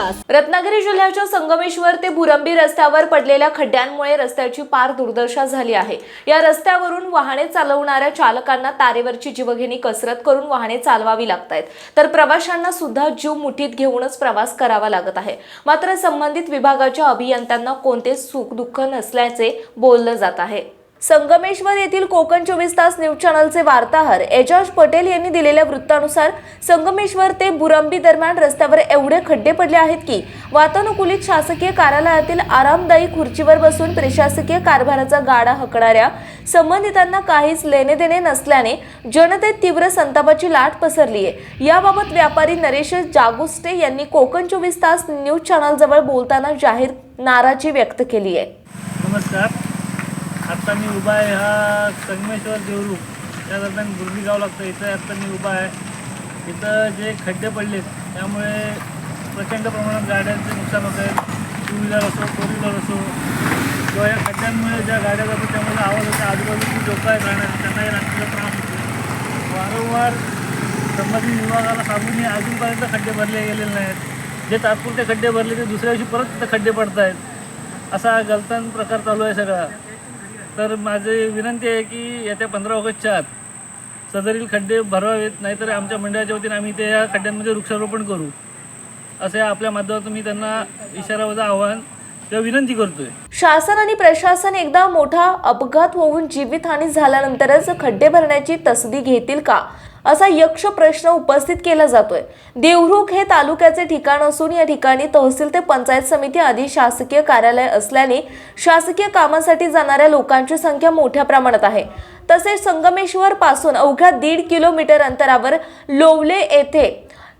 तास. रत्नागिरी जिल्ह्याच्या संगमेश्वर ते बुरंबी रस्त्यावर पडलेल्या खड्ड्यांमुळे रस्त्याची पार दुर्दशा झाली आहे. या रस्त्यावरून वाहने चालवणाऱ्या चालकांना तारेवरची जीवघेणी कसरत करून वाहने चालवावी लागत आहेत तर प्रवाशांना सुद्धा जीव मुठीत घेऊनच प्रवास करावा लागत आहे. मात्र संबंधित विभागाच्या अभियंत्यांना कोणते सुख दुःख नसल्याचे बोललं जात आहे. संगमेश्वर येथील कोकण चोवीस तास न्यूज चॅनलचे वार्ताहर एजाज पटेल यांनी दिलेल्या वृत्तानुसार संगमेश्वर ते बुरंबी दरम्यान रस्त्यावर एवढे खड्डे पडले आहेत की वातानुकूलित शासकीय कार्यालयातील आरामदायी खुर्चीवर बसून प्रशासकीय कारभाराचा गाडा हकणाऱ्या संबंधितांना काहीच लेणे देणे नसल्याने जनतेत तीव्र संतापाची लाट पसरली आहे. याबाबत व्यापारी नरेश जागुस्टे यांनी कोकण चोवीस तास न्यूज चॅनलजवळ बोलताना जाहीर नाराजी व्यक्त केली आहे. नमस्कार. आत्ता मी उभा आहे हा संगमेश्वर देवरू त्या दरम्यान गुरबी गाव लागतं. इथं आत्ता मी उभा आहे. इथं जे खड्डे पडलेत त्यामुळे प्रचंड प्रमाणात गाड्यांचे नुकसान होत आहे. टू व्हीलर असो फोर व्हीलर असो किंवा या खड्ड्यांमुळे ज्या गाड्या जातात त्यामुळे आवाज होतो आजूबाजूची लोकं आहेत राहणार त्यांनाही रात्रीचा त्रास होतो. वारंवार संबंधित विभागाला सांगूनही अजूनपर्यंत खड्डे भरले गेलेले नाहीत. जे तात्पुरते खड्डे भरले ते दुसऱ्या दिवशी परत तिथं खड्डे पडत आहेत असा गलतान प्रकार चालू आहे सगळा. तर माझी विनंती आहे की येत्या पंधरा ऑगस्टच्या आत सदरील खड्डे भरवावेत नाहीतर आमच्या मंडळाच्या वतीने आम्ही ते या खड्ड्यांमध्ये वृक्षारोपण करू. असे आपल्या माध्यमातून मी त्यांना इशारावजा आव्हान किंवा विनंती करतोय. शासन आणि प्रशासन एकदा मोठा अपघात होऊन जीवितहानी झाल्यानंतरच खड्डे भरण्याची तसदी घेतील का? असा यक्ष प्रश्न उपस्थित केला जातोय. देवरुख हे तालुक्याचे ठिकाण असून या ठिकाणी तहसील ते पंचायत समिती आदी शासकीय कार्यालय असल्याने शासकीय कामासाठी जाणाऱ्या लोकांची संख्या मोठ्या प्रमाणात आहे. तसेच संगमेश्वर पासून अवघ्या दीड किलोमीटर अंतरावर लोवले येथे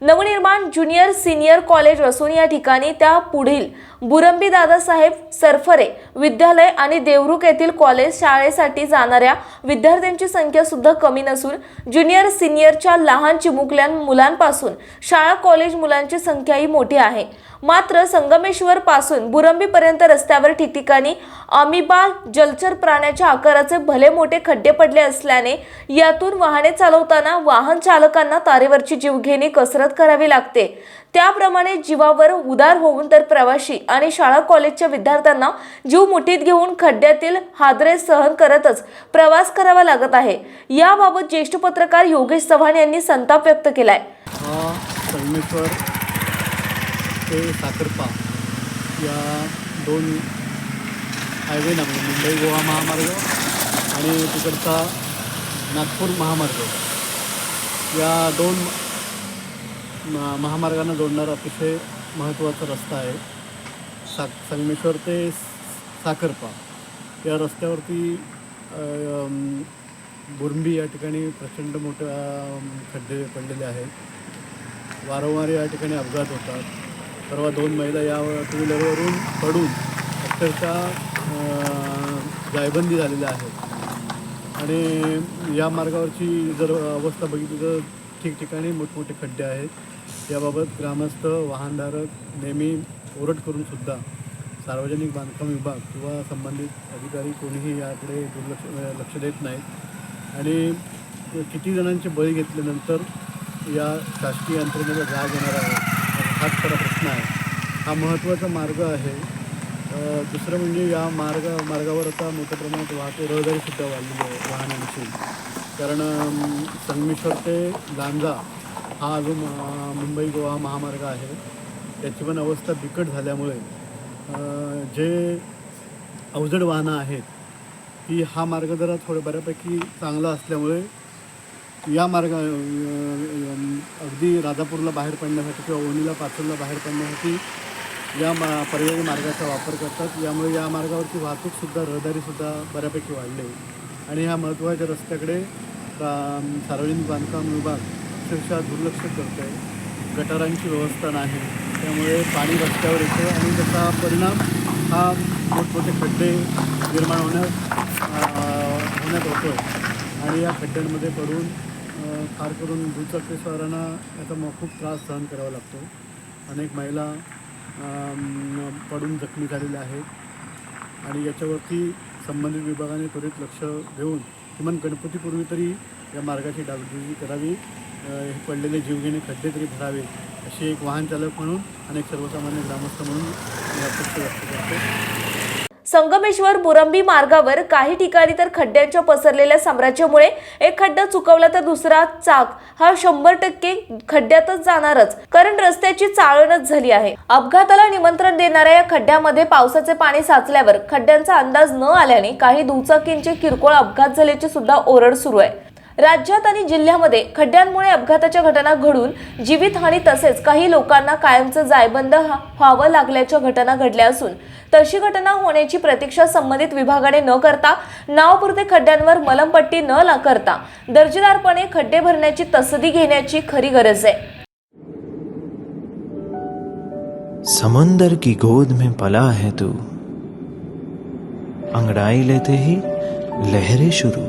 नवनिर्माण ज्युनियर सिनियर कॉलेज असून या ठिकाणी त्या पुढील बुरंबी दादासाहेब सरफरे विद्यालय आणि देवरुख येथील कॉलेज शाळेसाठी जाणाऱ्या विद्यार्थ्यांची संख्या सुद्धा कमी नसून ज्युनियर सिनियरच्या लहान चिमुकल्या मुलांपासून शाळा कॉलेज मुलांची संख्याही मोठी आहे. मात्र संगमेश्वर पासून बुरंबीपर्यंत रस्त्यावर ठिकठिकाणी अमिबा जलचर प्राण्याच्या आकाराचे भले मोठे खड्डे पडले असल्याने यातून वाहने चालवताना वाहन चालकांना तारेवरची जीवघेणी कसरत करावी लागते. त्याप्रमाणे जीवावर उदार होऊन तर प्रवासी आणि शाळा कॉलेजच्या विद्यार्थ्यांना जीव मुठीत घेऊन खड्ड्यातील हादरे सहन करतच प्रवास करावा लागत आहे. याबाबत ज्येष्ठ पत्रकार योगेश चव्हाण यांनी संताप व्यक्त केलाय. ते साखरपा या दोन हायवे ना म्हणजे मुंबई गोवा महामार्ग आणि तिकडचा नागपूर महामार्ग या दोन महामार्गांना जोडणारा अतिशय महत्त्वाचा रस्ता आहे. सा संगमेश्वर ते साखरपा या रस्त्यावरती बुरंबी या ठिकाणी प्रचंड मोठ्या खड्डे पडलेले आहेत. वारंवार या ठिकाणी अपघात होतात. परवा दोन महिला या टू व्हीलरवरून पडून अक्षरशः जायबंदी झालेल्या आहेत आणि या मार्गावरची जर अवस्था बघितली तर ठिकठिकाणी मोठमोठे खड्डे आहेत. याबाबत ग्रामस्थ वाहनधारक नेहमी ओरड करूनसुद्धा सार्वजनिक बांधकाम विभाग किंवा संबंधित अधिकारी कोणीही याकडे दुर्लक्ष लक्ष देत नाहीत. आणि किती जणांचे बळी घेतल्यानंतर या शासकीय यंत्रणेचा जाग येणार आहे. हाच खरा प्रश्न आहे. हा महत्त्वाचा मार्ग आहे. दुसरं म्हणजे या मार्ग मार्गावर आता मोठ्या प्रमाणात वाहतूक रहदारीसुद्धा वाढलेली आहे वाहनांची. कारण संगमेश्वर ते लांजा हा जो मुंबई गोवा महामार्ग आहे. त्याची पण अवस्था बिकट झाल्यामुळे जे अवजड वाहनं आहेत की हा मार्ग जरा थोडं बऱ्यापैकी चांगला असल्यामुळे या मार्गा अगदी राजापूरला बाहेर पडण्यासाठी किंवा ओणीला पाचोलला बाहेर पडण्यासाठी या मा पर्यायी मार्गाचा वापर करतात. यामुळे या मार्गावरची वाहतूकसुद्धा रहदारीसुद्धा बऱ्यापैकी वाढली. आहे आणि ह्या महत्त्वाच्या रस्त्याकडे का सार्वजनिक बांधकाम विभाग अक्षरशः दुर्लक्ष करतो आहे गटारांची व्यवस्था नाही. त्यामुळे पाणी रस्त्यावर येतं आणि त्याचा परिणाम हा मोठमोठे खड्डे निर्माण होण्यास होण्यात होतो आणि या खड्ड्यांमध्ये पडून फार करून दुचाकीस्वारांना याचा मग खूप त्रास सहन करावा लागतो. अनेक महिला पडून जखमी झालेल्या आहेत. आणि याच्यावरती संबंधित विभागाने त्वरित लक्ष देऊन किमान गणपतीपूर्वी तरी या मार्गाची डागडुजी करावी हे पडलेले जीवघेणे खड्डे तरी भरावे अशी एक वाहन चालक म्हणून आणि एक सर्वसामान्य ग्रामस्थ म्हणून मी अपेक्षा व्यक्त करतो. संगमेश्वर बुरंबी मार्गावर काही ठिकाणी तर खड्ड्यांच्या पसरलेल्या साम्राज्यामुळे एक खड्डा चुकवला तर दुसरा चाक. हा शंभर टक्के खड्ड्यातच जाणारच. कारण रस्त्याची चाळणच झाली आहे. अपघाताला निमंत्रण देणाऱ्या या खड्ड्यामध्ये पावसाचे पाणी साचल्यावर खड्ड्यांचा अंदाज न आल्याने काही दुचाकींचे किरकोळ अपघात झाल्याची सुद्धा ओरड सुरू आहे. राज्यात आणि जिल्ह्यामध्ये खड्ड्यांमुळे अपघाताच्या घटना घडून जीवितहानी तसेच काही लोकांना कायमचं जायबंद व्हावं लागल्याच्या घटना घडल्या असून तशी घटना होण्याची प्रतीक्षा संबंधित विभागाने न करता नावपुरते खड्ड्यांवर मलमपट्टी न ला करता दर्जेदारपणे खड्डे भरण्याची तसदी घेण्याची खरी गरज आहे. समंदर की गोद में पला है तू। अंगड़ाई लेते ही लहरें शुरू।